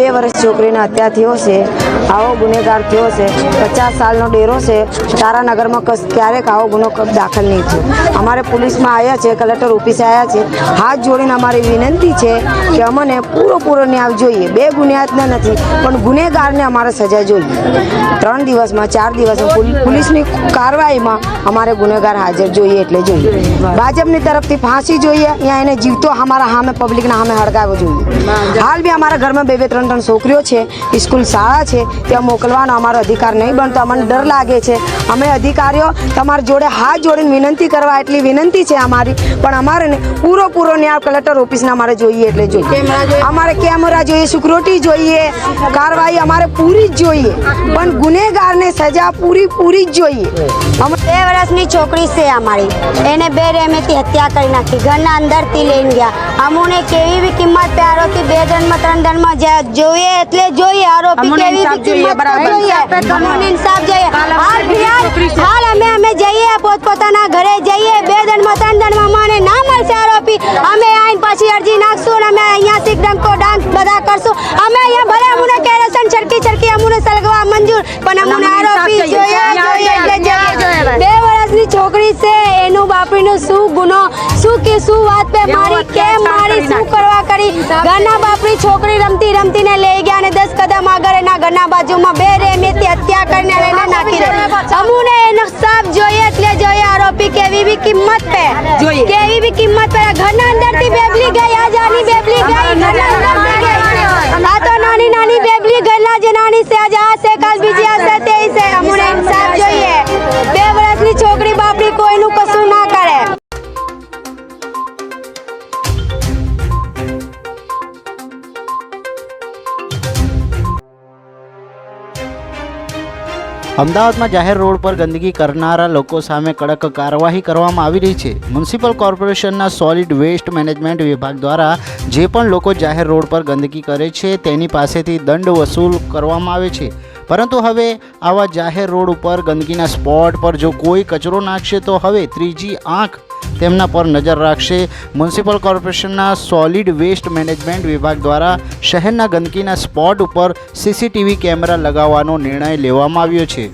બે વર્ષ છોકરીને હત્યા થયો છે. આવો ગુનેગાર થયો છે. પચાસ સાલનો ડેરો છે. તારાનગરમાં ક્યારેક આવો ગુનો દાખલ નહીં થયો. અમારે પોલીસમાં આવ્યા છે, કલેક્ટર ઓફિસે આવ્યા છે. હાથ જોડીને અમારી વિનંતી છે કે અમને પૂરો પૂરો ન્યાય જોઈએ. બે ગુનેહાતના નથી, પણ ગુનેગારને અમારે સજા જોઈએ. ત્રણ દિવસમાં, ચાર દિવસમાં પોલીસની કાર્યવાહીમાં અમારે ગુનેગાર હાજર જોઈએ એટલે જોઈએ. ભાજપની તરફથી ફાંસી જોઈએ, અહીંયા એને જીવતો અમારા સામે, પબ્લિકના સામે હળગાવવો જોઈએ. હાલ બી અમારા ઘરમાં બે બે, ત્રણ ત્રણ છોકરીઓ છે, સ્કૂલ શાળા છે ત્યાં મોકલવાનો અમારો અધિકાર નહીં બનતો. અમને ડર લાગે છે. અમે અધિકારીઓ તમારી જોડે હાથ જોડીને વિનંતી કરવા એટલી વિનંતી છે અમારી. પણ અમારે ને પૂરો પૂરો ન્યાય કલેક્ટર ઓફિસને અમારે જોઈએ એટલે જોઈએ. અમારે કેમેરા જોઈએ સિક્યુરિટી જોઈએ કાર્યવાહી અમારે પૂરી જ જોઈએ. પણ ગુનેગારને સજા પૂરી પૂરી જ જોઈએ. અમે બે વર્ષની છોકરી છે અમારી. એને બે રેમેથી હત્યા કરી નાખી. ઘરના અંદરથી લઈને ગયા. અમુને કેવી બી કિંમત આરોપી બે દંડમાં ત્રણ દંડમાં જોઈએ એટલે જોઈએ. આરોપી કેવી ઇન્સાફ જોઈએ, બરાબર. જોઈએ ઇન્સાફ જોઈએ હાલ ફિલહાલ હાલ અમે અમે જઈએ પોતપોતાના ઘરે જઈએ બે દંડમાં ત્રણ દંડમાં ના મળશે આરોપી અમે આઈને પછી અરજી નાખશું અને અમે અહીંયા શીખ ડંકો ડાન્સ બધા કરશું અમે અહીંયા ભલે અમને કેરોસન છરકી છરકી અમને સળગવા મંજૂર પણ અમને આરોપી જોઈએ. જોઈએ. બે વર્ષની છોકરી છે એનું બાપરીનું શું ગુનો કે શું વાત પે મારી કેમ મારી શું કરવા કરી? ઘરના બાપની છોકરી રમતી રમતીને લઈ ગયા અને દસ કદમ આગળ એના ઘરના બાજુમાં બે રેમેથી હત્યા કરીને લઈને નાખી દે. અમુને એનો સાફ જોઈએ એટલે જોઈએ આરોપી કેવી બી કિંમત પે. જોઈએ. કેવી બી કિંમત પે. ઘરના અંદરથી બેબલી ગઈ આજાની બેબલી ગઈ ઘરના અંદરથી ગઈ. આ તો નાની નાની બેબલી ઘરના જે નાની છે અમદાવાદમાં જાહેર રોડ પર ગંદકી કરનારા લોકો સામે કડક કાર્યવાહી કરવામાં આવી રહી છે. મ્યુનિસિપલ કોર્પોરેશનના સોલિડ વેસ્ટ મેનેજમેન્ટ વિભાગ દ્વારા જે પણ લોકો જાહેર રોડ પર ગંદકી કરે છે તેની પાસેથી દંડ વસૂલ કરવામાં આવે છે. પરંતુ હવે આવા જાહેર રોડ ઉપર ગંદકીના સ્પોટ પર જો કોઈ કચરો નાખશે તો હવે ત્રીજી આંખ તેમના પર નજર રાખશે. મ્યુનિસિપલ કોર્પોરેશનના સોલિડ વેસ્ટ મેનેજમેન્ટ વિભાગ દ્વારા શહેરના ગંદકીના સ્પોટ ઉપર સીસીટીવી કેમેરા લગાવવાનો નિર્ણય લેવામાં આવ્યો છે.